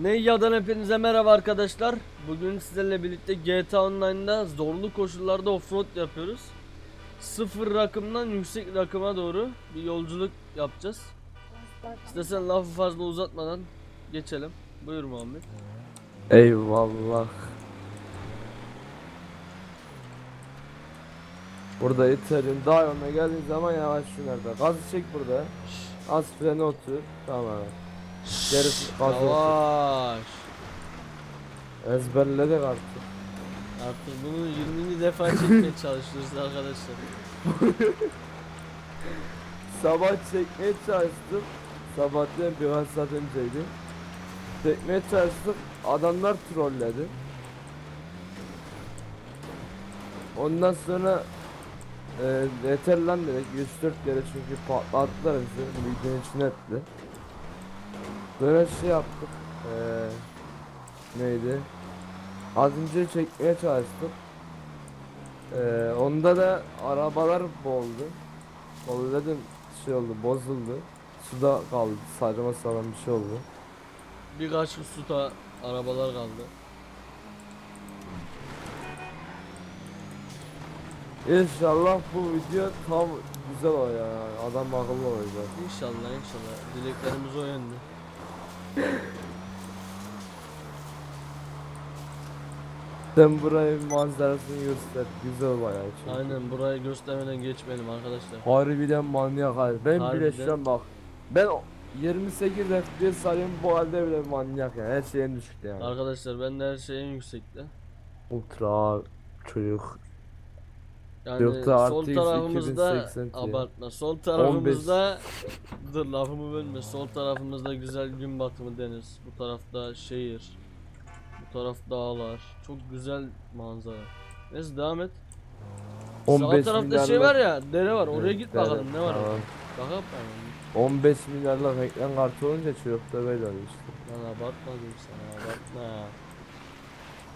Neyyadan hepinize merhaba arkadaşlar. Bugün sizlerle birlikte GTA Online'da zorlu koşullarda offroad yapıyoruz. Sıfır rakımdan yüksek rakıma doğru bir yolculuk yapacağız. İstersen lafı fazla uzatmadan geçelim. Buyur Muhammed. Eyvallah. Burada itelim. Daha yoluna geldiğin zaman yavaş nerede? Gazı çek burada. Az frene otur. Tamam. Gerisi otur. Yavaş. Ezberledik artık. Artık bunu 20. defa çekmeye çalışıyoruz arkadaşlar. Sabah çekmeye çalıştım. Sabahleyin birkaç saat önceydi. Çekmeye çalıştım. Adamlar trolledi. Ondan sonra e, yeter lan dedik 104 kere çünkü patlattılar bizi videonun içine etti. Böyle şey yaptık. E, neydi? Az önce çekmeye çalıştım. E, onda da arabalar boğuldu. Vallahi dedim şey oldu bozuldu. Suda kaldı saçma sapan bir şey oldu. Birkaç suta arabalar kaldı. İnşallah bu video tam güzel olur yani adam akıllı olacak. İnşallah inşallah. Dileklerimiz o yönde. Sen burayı manzarasını göster güzel bayağı çünkü. Aynen burayı göstermeden geçmeyelim arkadaşlar. Harbiden manyak abi. Ben bile Harbiden. şu an bak. Ben o- 28 FPS sarıyorum bu halde bile manyak yani her şeyin düşüktü yani. Arkadaşlar ben de her şeyin yüksekte. Ultra çocuk. Yani Yoksa sol yüz tarafımızda 2080 Ti. abartma. Sol tarafımızda dur lafımı bölme. Sol tarafımızda güzel gün batımı deniz. Bu tarafta şehir. Bu taraf dağlar. Çok güzel manzara. Neyse devam et. Sağ 15 tarafta şey milyarlık- var ya, dere var. Oraya Evet, git dere, bakalım ne var tamam. orada. Bakalım. 15 milyarlık ekran kartı olunca çok da böyle işte. Lan abartma diyeyim sana abartma.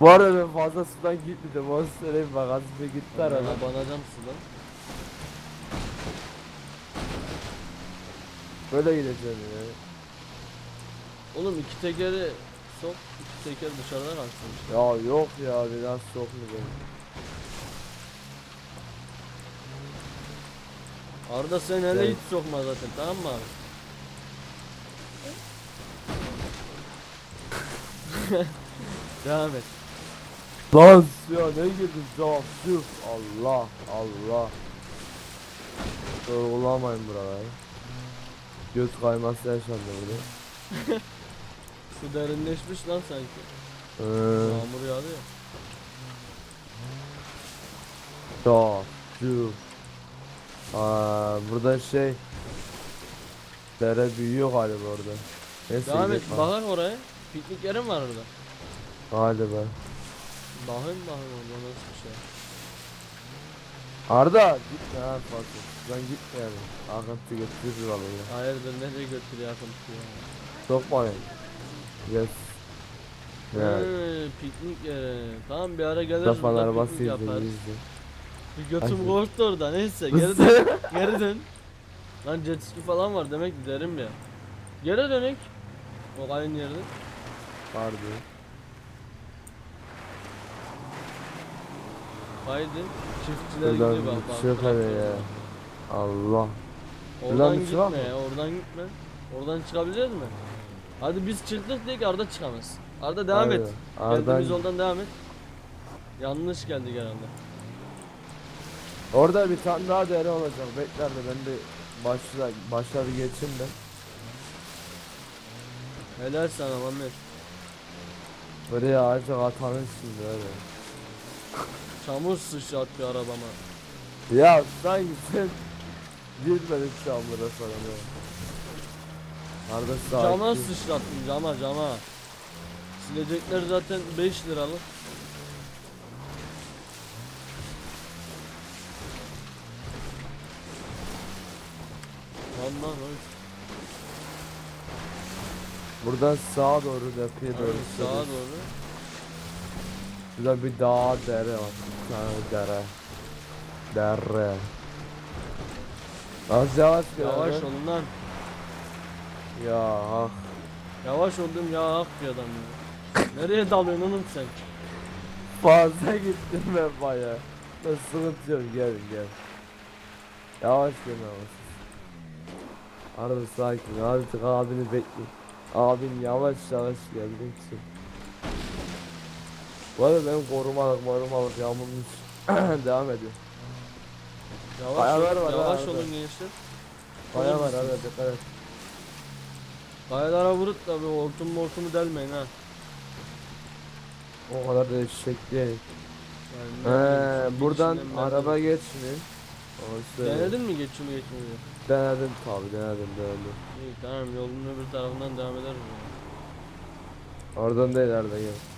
Bu arada ben fazla sudan gitmedim onu söyleyeyim bak az bir gitti arada. abanacağım sudan. Böyle gideceğim ya. Oğlum iki tekeri sok, iki teker dışarıda kalsın. işte. Ya yok ya biraz sokmayacağım. Arda sen hele Evet. hiç sokma zaten tamam mı abi? Devam et. Lan ya ne ya şu Allah Allah. Sorgulamayın buraları. Göz kayması yaşandı burada. Su derinleşmiş lan sanki. Ee, Yağmur yağdı ya. şu. Aa, burada şey. Dere büyüyor galiba orada. Neyse Devam et bakar oraya. Piknik yerim var orada. Galiba. Bakın bakın orada nasıl bir şey. Arda gitme ha Fatih. Ben gitme yani. Akıntı götürür vallahi. Hayırdır nereye götürüyor akıntı ya. Sokmayın. Yes. Ya. He, piknik yeri. Tamam bir ara geliriz Rafan burada arabası piknik yaparız. izledi. Bir götüm korktu orada neyse geri dön. geri dön. Lan jet ski falan var demek ki derim ya. Geri dönük. O aynı yerde. Vardı. Haydi. Çiftçiler Buradan gidiyor bak bak. çık hadi ya. Allah. Oradan Buradan bir gitme var mı? ya oradan gitme. Oradan çıkabileceğiz mi? Hadi biz çıktık diye ki Arda çıkamaz. Arda devam et. Arda. Geldiğimiz yoldan devam et. Yanlış geldik herhalde. Orada bir tane daha dere olacak. Bekler de ben de başla başları geçeyim de. Helal sana Muhammed. Buraya ağaca atanın şimdi öyle. Çamur sıçrattı arabama. Ya sanki sen girmedin çamura falan ya. Cama sakin. sıçrattım cama cama. Silecekler zaten 5 liralık. Lan lan oy. Buradan sağa doğru depiye doğru. Aynen, sağa doğru. Burada bir dağ dere var. Bir dere. Dere. Az yavaş gel. Yavaş Arda. olun lan. Ya ah. Yavaş oldum ya akıyor adam ya. Nereye dalıyorsun oğlum sen? Fazla gittim ben baya. Ben sıkıntı yok gelin gel. Yavaş gelin yavaş. Arada sakin artık abini bekle. Abin yavaş yavaş geldi için. Bu arada benim korumalık korumalık yağmurmuş. Devam ediyor. Yavaş Kayalar olun, var ha yavaş arada. olun gençler. Kaya var arada dikkat et. Kayalara vurup da bir hortum mortumu delmeyin ha. O kadar da eşek değil. Yani şu buradan araba geçmiyor. Denedin mi geçimi geçmeyi? Denedim tabi denedim denedim. İyi tamam yolun öbür tarafından devam ederiz. Oradan değil nereden gel.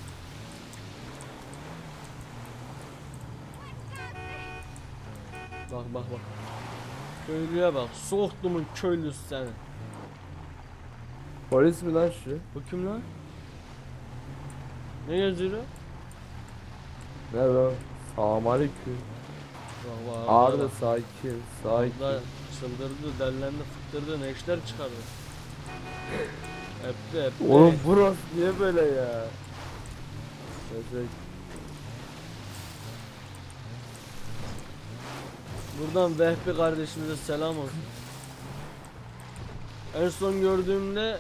Bak bak bak. Köylüye bak. Soktumun köylüsü seni. Polis mi lan şu? Bu kim lan? Ne yazıyor? Ne lan? Selam aleyküm. Bak bak. Arda sakin sakin. Arda çıldırdı, dellendi, fıttırdı, neşter çıkardı. Hepti hepti. Oğlum burası niye böyle ya? Mesela Buradan Vehbi kardeşimize selam olsun. En son gördüğümde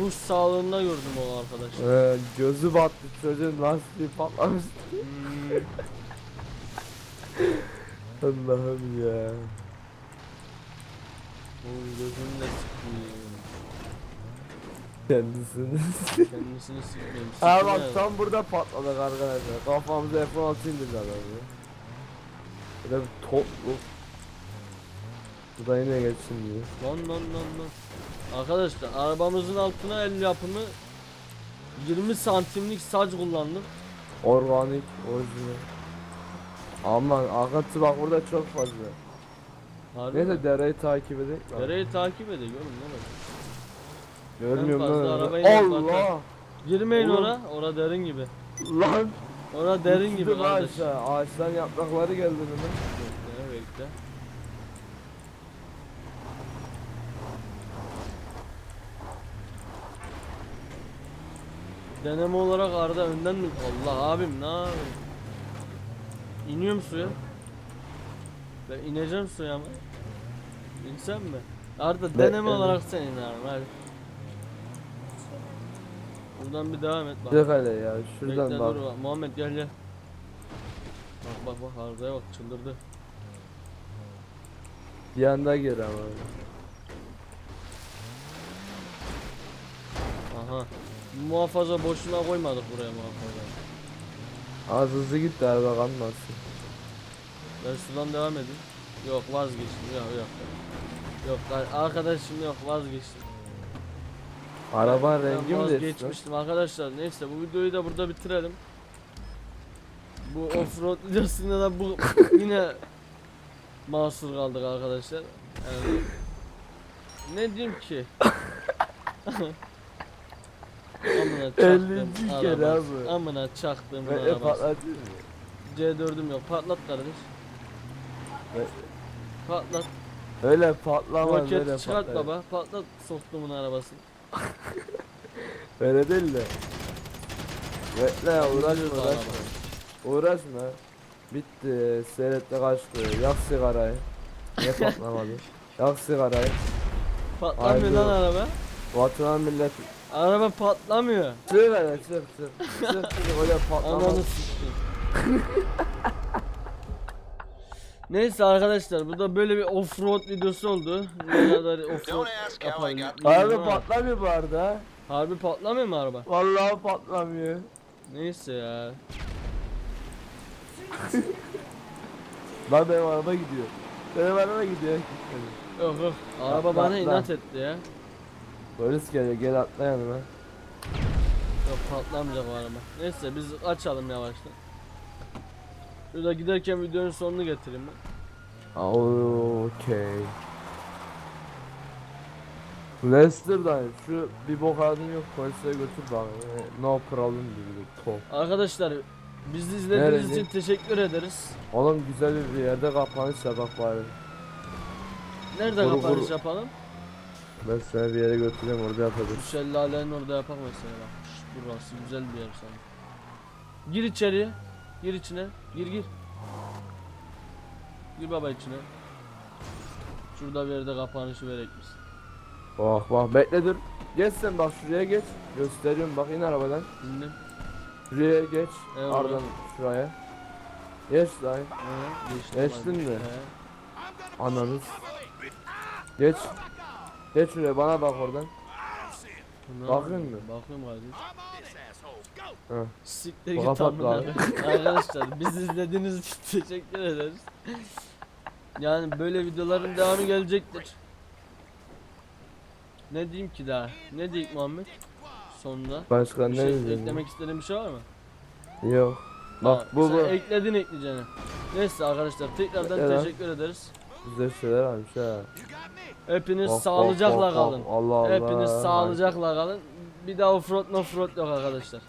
ruh sağlığında gördüm o arkadaşı. e, gözü battı çocuğun lastiği patlamış. Hmm, Allah'ım ya. oğlum gözünü de sıkmayayım. Kendisini. Kendisini sıkmayayım. ha bak tam burada patladık arkadaşlar. Kafamıza F-16 indirdi adam ya. Böyle bir topluk. Bu da yine geçsin diyor. Lan lan lan lan. Arkadaşlar arabamızın altına el yapımı 20 santimlik saç kullandım. Organik, orijinal. Aman akıntı bak burada çok fazla. Harbi mi? Neyse dereyi takip edelim. lan. Dereyi takip ediyor oğlum var? Görmüyorum En fazla lan. Allah! Girmeyin Oğlum. ora, ora derin gibi. Lan! Ora derin gibi Uçtum kardeş. Aşağı. Ağaçtan yaprakları geldi mi? Bekle bekle. Deneme olarak Arda önden mi? Allah abim ne yapayım? İniyorum suya. Ben ineceğim suya ama. İnsem mi? Arda deneme Bekle. olarak sen in abi hadi. Buradan bir devam et bak. Dur hele ya. Şuradan Bekle, bak. dur bak. Muhammed gel gel. Bak bak bak Arda'ya bak çıldırdı. Bir yanda gir ama. Aha. Muhafaza boşuna koymadık buraya muhafaza. Az hızlı git de araba kalmasın. Ben sudan devam edeyim. Yok vazgeçtim yok yok. Yok ar- arkadaşım yok vazgeçtim. Ben rengi mi değişti? lan? vazgeçmiştim arkadaşlar. Neyse bu videoyu da burada bitirelim. Bu offroad videosunda da bu yine mahsur kaldık arkadaşlar. Yani ne diyeyim ki? Amına çaktım 50. kere araba. abi. Amına çaktım arabası. patlatayım mı? C4'üm yok. Patlat kardeş. Ve- Patlat. Öyle patlamaz Roket öyle çıkart patlar. baba. Patlat soktumun arabasını. Öyle değil de. Bekle ya uğraşma uğraşma. araba. Uğraşma. Bitti. Seyretle kaçtı. Yak sigarayı. Niye patlamadı? Yak sigarayı. Patlamıyor Haydi. lan araba. Vatan millet. Araba patlamıyor. Çık hele çık çık. Çık çık öyle patlamaz. Ananı. Neyse arkadaşlar bu da böyle bir offroad videosu oldu. Ne kadar offroad bilmiyorum ama patlamıyor bu arada. Harbi patlamıyor mu araba? Vallahi patlamıyor. Neyse ya. Lan benim araba gidiyor. Benim araba gidiyor. Yok yok. Araba Patla, bana inat etti ya. Polis geliyor gel atla yanıma. Yok patlamayacak o araba. Neyse biz açalım yavaştan. Şurada giderken videonun sonunu getireyim ben. Okey. Leicester'dan şu bir bok halin yok polise götür bana. Ee, No problem dedi top. Arkadaşlar bizi izlediğiniz Nerede? için teşekkür ederiz. Oğlum güzel bir yerde kapanış yap bak bari. Nerede Kuru kapanış kuru. yapalım? Ben seni bir yere götüreyim orada yapacağız. Bu şelalenin orada yapak mesela bak. Şşt, Burası güzel bir yer sana. Gir içeriye. Gir içine. Gir gir. Gir baba içine. Şurada bir yerde kapanışı verek biz. Bak bak bekle dur. Geç sen bak şuraya geç. Gösteriyorum bak in arabadan. İndim. Şuraya geç. Evet. Ardından şuraya. Geç. He, geçtim Geçtin mi? He. Ananız. Geç. Geç şuraya bana bak oradan. Ne yapıyorsun? mu? Bakıyorum kardeş. Hı. Siktir git kapat amına lan. koyayım. Arkadaşlar biz izlediğiniz için teşekkür ederiz. Yani böyle videoların devamı gelecektir. Ne diyeyim ki daha? Ne diyeyim Muhammed? Sonunda. Başka Bir ne şey diyeceğim? eklemek istediğin bir şey var mı? Yok. Bak Ha, bu sen bu. ekledin ekleyeceğini. Neyse arkadaşlar tekrardan lan. teşekkür ederiz. Güzel şeyler almış ha. Hepiniz Bak, bak, sağlıcakla bak, bak. kalın. Allah Allah. Hepiniz sağlıcakla kalın. Bir daha offroad no offroad yok arkadaşlar.